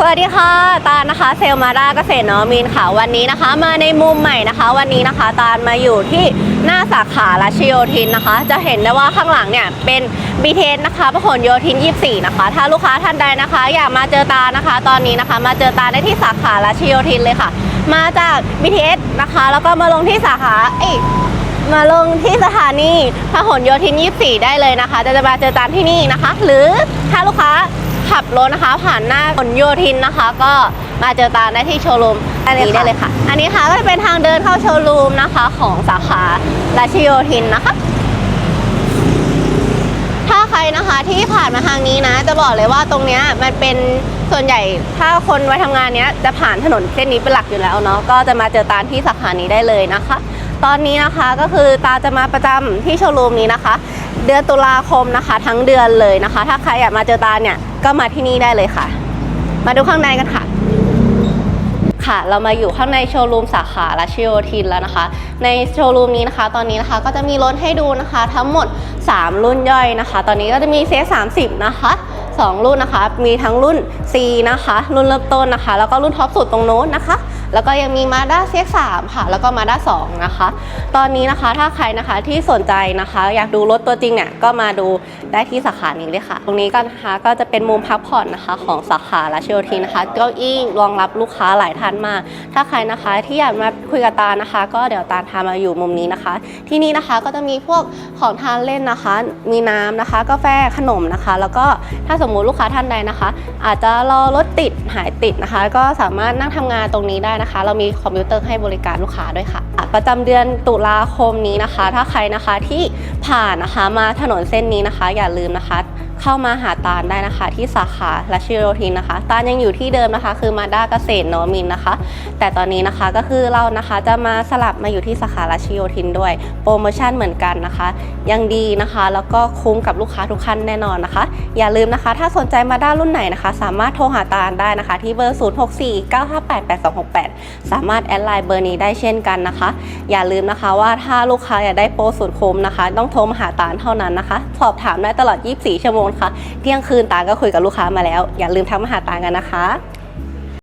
สวัสดีค่ะ ตาลนะคะ เซลมาดาเกษตรนวมินค่ะ วันนี้นะคะ มาในมุมใหม่นะคะ วันนี้นะคะ ตาลมาอยู่ที่หน้าสาขาราชโยธินนะคะ จะเห็นได้ว่าข้างหลังเนี่ยเป็นบีเทสนะคะพหลโยธิน 24 นะคะ ถ้าลูกค้าท่านใดนะคะ อยากมาเจอตานะคะ ตอนนี้นะคะ มาเจอตาได้ที่สาขาราชโยธินเลยค่ะ มาจาก BTS นะคะ แล้วก็มาลงที่สาขาเอ้มาลงที่สถานีพหลโยธิน 24 ได้เลยนะคะ จะจะมาเจอตาที่นี่นะคะ หรือถ้าลูกค้า ขับรถนะคะ ผ่านหน้าพหลโยธินนะคะ ก็มาเจอตาได้ที่โชว์รูมอันนี้ได้เลยค่ะ อันนี้ค่ะก็จะเป็นทางเดินเข้าโชว์รูมนะคะของสาขาราชโยธินนะคะถ้าใครนะคะที่ผ่านมาทางนี้นะ จะบอกเลยว่าตรงเนี้ยมันเป็นส่วนใหญ่ถ้าคนไว้ทำงานเนี้ยจะผ่านถนนเส้นนี้เป็นหลักอยู่แล้วเนาะก็จะมาเจอตาที่สาขานี้ได้เลยนะคะ ตอนนี้นะคะก็คือตาจะมาประจำที่โชว์รูมนี้นะคะ เดือนตุลาคมนะคะ ทั้งเดือนเลยนะคะ ถ้าใครอยากมาเจอตาเนี่ยก็มาที่นี่ได้เลยค่ะ มาดูข้างในกันค่ะค่ะเรามาอยู่ข้างในโชว์รูมสาขาราชโยธินแล้วนะคะ ในโชว์รูมนี้นะคะ ตอนนี้นะคะก็จะมีรถให้ดูนะคะ ทั้งหมด 3 รุ่นย่อยนะคะ ตอนนี้ก็จะมี CS30 นะคะ2 รุ่นนะคะ มีทั้งรุ่น C นะคะ รุ่นเริ่มต้นนะคะ แล้วก็รุ่นท็อปสุดตรงโน้นนะคะ แล้วก็ยังมี Mazda CX-3 ค่ะ แล้วก็ Mazda 2นะคะ ตอนนี้นะคะถ้าใครนะคะที่สนใจนะคะ อยากดูรถตัวจริงเนี่ยก็มาดูได้ที่สาขานี้เลยค่ะ ตรงนี้ก็นะคะก็จะเป็นมุมพักผ่อนนะคะของสาขาราชโยธินนะคะเก้าอี้รองรับลูกค้าหลายท่านมาก ถ้าใครนะคะที่อยากมาคุยกับตานะคะ ก็เดี๋ยวตาพามาอยู่มุมนี้นะคะ ที่นี่นะคะก็จะมีพวกของทานเล่นนะคะ มีน้ำนะคะ กาแฟขนมนะคะ แล้วก็ถ้าสมมุติลูกค้าท่านใดนะคะ อาจจะรอรถติดหายติดนะคะ ก็สามารถนั่งทำงานตรงนี้ได้นะคะ เรามีคอมพิวเตอร์ให้บริการลูกค้าด้วยค่ะ ประจำเดือนตุลาคมนี้นะคะ ถ้าใครนะคะที่ผ่านนะคะมาถนนเส้นนี้นะคะ อย่าลืมนะคะ เข้ามาหาตาลได้นะคะ ที่สาขาราชโยธินนะคะ ตาลยังอยู่ที่เดิมนะคะ คือมาด้าเกษตรนมินนะคะ แต่ตอนนี้นะคะก็คือเรานะคะจะมาสลับมาอยู่ที่สาขาราชโยธินด้วย โปรโมชั่นเหมือนกันนะคะ ยังดีนะคะ แล้วก็คุ้มกับลูกค้าทุกท่านแน่นอนนะคะ อย่าลืมนะคะ ถ้าสนใจมาด้ารุ่นไหนนะคะ สามารถโทรหาตาลได้นะคะ ที่เบอร์ 0649588268 สามารถแอดไลน์เบอร์นี้ได้เช่นกันนะคะ อย่าลืมนะคะว่าถ้าลูกค้าอยากได้โปรสุดคุ้มนะคะ ต้องโทรมาหาตาลเท่านั้นนะคะ สอบถามได้ตลอด 24 ชั่วโมงคะ เที่ยงคืนตาก็คุยกับลูกค้ามาแล้ว อย่าลืมทักมาหาตากันนะคะ